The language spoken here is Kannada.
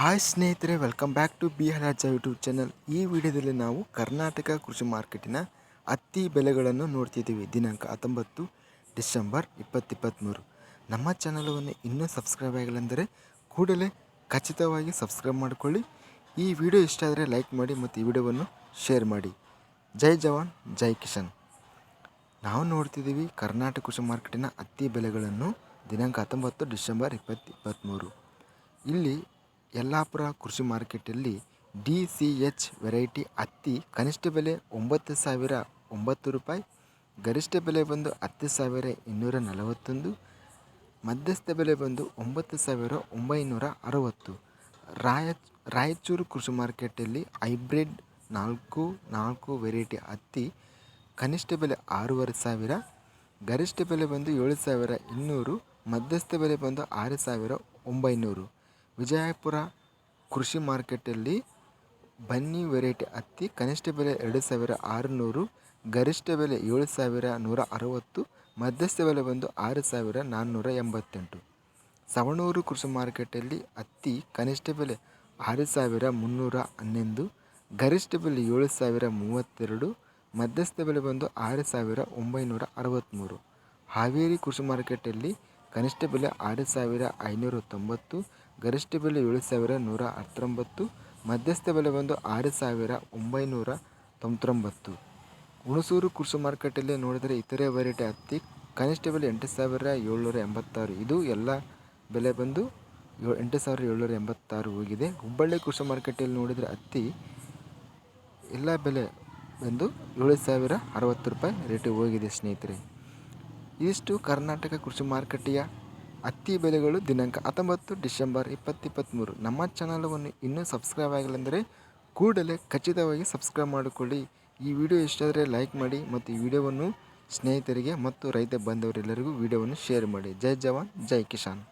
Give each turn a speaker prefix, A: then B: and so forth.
A: ಹಾಯ್ ಸ್ನೇಹಿತರೆ welcome back to B Haraja YouTube channel ಈ ವಿಡಿಯೋದಲ್ಲಿ ನಾವು ಕರ್ನಾಟಕ ಕೃಷಿ ಮಾರ್ಕೆಟಿನ ಹತ್ತಿ ಬೆಲೆಗಳನ್ನು ನೋಡ್ತಿದ್ದೀವಿ. ದಿನಾಂಕ ಹತ್ತೊಂಬತ್ತು ಡಿಸೆಂಬರ್ ಇಪ್ಪತ್ತಿಪ್ಪತ್ತ್ಮೂರು ನಮ್ಮ ಚಾನಲನ್ನು ಇನ್ನೂ ಸಬ್ಸ್ಕ್ರೈಬ್ ಆಗಿಲ್ಲ ಅಂದರೆ ಕೂಡಲೇ ಖಚಿತವಾಗಿ ಸಬ್ಸ್ಕ್ರೈಬ್ ಮಾಡಿಕೊಳ್ಳಿ. ಈ ವಿಡಿಯೋ ಇಷ್ಟ ಆದರೆ ಲೈಕ್ ಮಾಡಿ ಮತ್ತು ಈ ವಿಡಿಯೋವನ್ನು ಶೇರ್ ಮಾಡಿ. ಜೈ ಜವಾನ್, ಜೈ ಕಿಶನ್ ನಾವು ನೋಡ್ತಿದ್ದೀವಿ ಕರ್ನಾಟಕ ಕೃಷಿ ಮಾರ್ಕೆಟಿನ ಹತ್ತಿ ಬೆಲೆಗಳನ್ನು ದಿನಾಂಕ ಹತ್ತೊಂಬತ್ತು ಡಿಸೆಂಬರ್ ಇಪ್ಪತ್ತು ಇಪ್ಪತ್ತ್ಮೂರು ಇಲ್ಲಿ ಯಲ್ಲಾಪುರ ಕೃಷಿ ಮಾರ್ಕೆಟಲ್ಲಿ ಡಿ ಸಿ ಎಚ್ ವೆರೈಟಿ ಹತ್ತಿ ಕನಿಷ್ಠ ಬೆಲೆ ಒಂಬತ್ತು ಸಾವಿರ ಒಂಬತ್ತು ರೂಪಾಯಿ, ಗರಿಷ್ಠ ಬೆಲೆ ಬಂದು ಹತ್ತು ಸಾವಿರ ಇನ್ನೂರ ನಲವತ್ತೊಂದು, ಮಧ್ಯಸ್ಥ ಬೆಲೆ ಬಂದು ಒಂಬತ್ತು ಸಾವಿರ ಒಂಬೈನೂರ ಅರವತ್ತು. ರಾಯ ರಾಯಚೂರು ಕೃಷಿ ಮಾರ್ಕೆಟಲ್ಲಿ ಹೈಬ್ರಿಡ್ ನಾಲ್ಕು ನಾಲ್ಕು ವೆರೈಟಿ ಹತ್ತಿ ಕನಿಷ್ಠ ಬೆಲೆ ಆರೂವರೆ ಸಾವಿರ, ಗರಿಷ್ಠ ಬೆಲೆ ಬಂದು ಏಳು ಸಾವಿರ ಇನ್ನೂರು, ಮಧ್ಯಸ್ಥ ಬೆಲೆ ಬಂದು ಆರು ಸಾವಿರ ಒಂಬೈನೂರು. ವಿಜಯಪುರ ಕೃಷಿ ಮಾರ್ಕೆಟಲ್ಲಿ ಬನ್ನಿ ವೆರೈಟಿ ಹತ್ತಿ, ಕನಿಷ್ಠ ಬೆಲೆ ಎರಡು ಸಾವಿರ ಆರುನೂರು, ಗರಿಷ್ಠ ಬೆಲೆ ಏಳು ಸಾವಿರ ನೂರ ಅರವತ್ತು, ಮಧ್ಯಸ್ಥ ಬೆಲೆ ಬಂದು ಆರು ಸಾವಿರ ನಾನ್ನೂರ ಎಂಬತ್ತೆಂಟು. ಸವಣೂರು ಕೃಷಿ ಮಾರ್ಕೆಟಲ್ಲಿ ಹತ್ತಿ ಕನಿಷ್ಠ ಬೆಲೆ ಆರು ಸಾವಿರ ಮುನ್ನೂರ ಹನ್ನೊಂದು, ಗರಿಷ್ಠ ಬೆಲೆ ಏಳು ಸಾವಿರ ಮೂವತ್ತೆರಡು, ಮಧ್ಯಸ್ಥ ಬೆಲೆ ಬಂದು ಆರು ಸಾವಿರ ಒಂಬೈನೂರ ಅರವತ್ತ್ಮೂರು. ಹಾವೇರಿ ಕೃಷಿ ಮಾರ್ಕೆಟಲ್ಲಿ ಕನಿಷ್ಠ ಬೆಲೆ ಆರು ಸಾವಿರ ಐನೂರ ತೊಂಬತ್ತು ಗರಿಷ್ಠ ಬೆಲೆ ಏಳು ಸಾವಿರ ನೂರ ಹತ್ತೊಂಬತ್ತು, ಮಧ್ಯಸ್ಥ ಬೆಲೆ ಬಂದು ಆರು ಸಾವಿರ ಒಂಬೈನೂರ ತೊಂಬತ್ತೊಂಬತ್ತು. ಹುಣಸೂರು ಕೃಷಿ ಮಾರುಕಟ್ಟೆಯಲ್ಲಿ ನೋಡಿದರೆ ಇತರೆ ವೆರೈಟಿ ಹತ್ತಿ, ಕನಿಷ್ಠ ಬೆಲೆ ಎಂಟು ಸಾವಿರ ಏಳ್ನೂರ ಎಂಬತ್ತಾರು. ಇದು ಎಲ್ಲ ಬೆಲೆ ಬಂದು ಎಂಟು ಸಾವಿರ ಏಳ್ನೂರ ಎಂಬತ್ತಾರು ಹೋಗಿದೆ. ಹುಬ್ಬಳ್ಳಿ ಕೃಷಿ ಮಾರುಕಟ್ಟೆಯಲ್ಲಿ ನೋಡಿದರೆ ಹತ್ತಿ ಎಲ್ಲ ಬೆಲೆ ಬಂದು ಏಳು ಸಾವಿರ ಅರವತ್ತು ರೂಪಾಯಿ ರೇಟಿಗೆ ಹೋಗಿದೆ ಸ್ನೇಹಿತರೆ. ಇದಿಷ್ಟು ಕರ್ನಾಟಕ ಕೃಷಿ ಮಾರುಕಟ್ಟೆಯ ಹತ್ತಿ ಬೆಲೆಗಳು ದಿನಾಂಕ ಹತ್ತೊಂಬತ್ತು ಡಿಸೆಂಬರ್ ಇಪ್ಪತ್ತಿಪ್ಪತ್ತ್ಮೂರು ನಮ್ಮ ಚಾನಲವನ್ನು ಇನ್ನೂ ಸಬ್ಸ್ಕ್ರೈಬ್ ಆಗಿಲ್ಲಂದರೆ ಕೂಡಲೇ ಖಚಿತವಾಗಿ ಸಬ್ಸ್ಕ್ರೈಬ್ ಮಾಡಿಕೊಳ್ಳಿ. ಈ ವಿಡಿಯೋ ಇಷ್ಟಾದರೆ ಲೈಕ್ ಮಾಡಿ ಮತ್ತು ಈ ವಿಡಿಯೋವನ್ನು ಸ್ನೇಹಿತರಿಗೆ ಮತ್ತು ರೈತ ಬಾಂಧವರೆಲ್ಲರಿಗೂ ವಿಡಿಯೋವನ್ನು ಶೇರ್ ಮಾಡಿ. ಜೈ ಜವಾನ್, ಜೈ ಕಿಸಾನ್.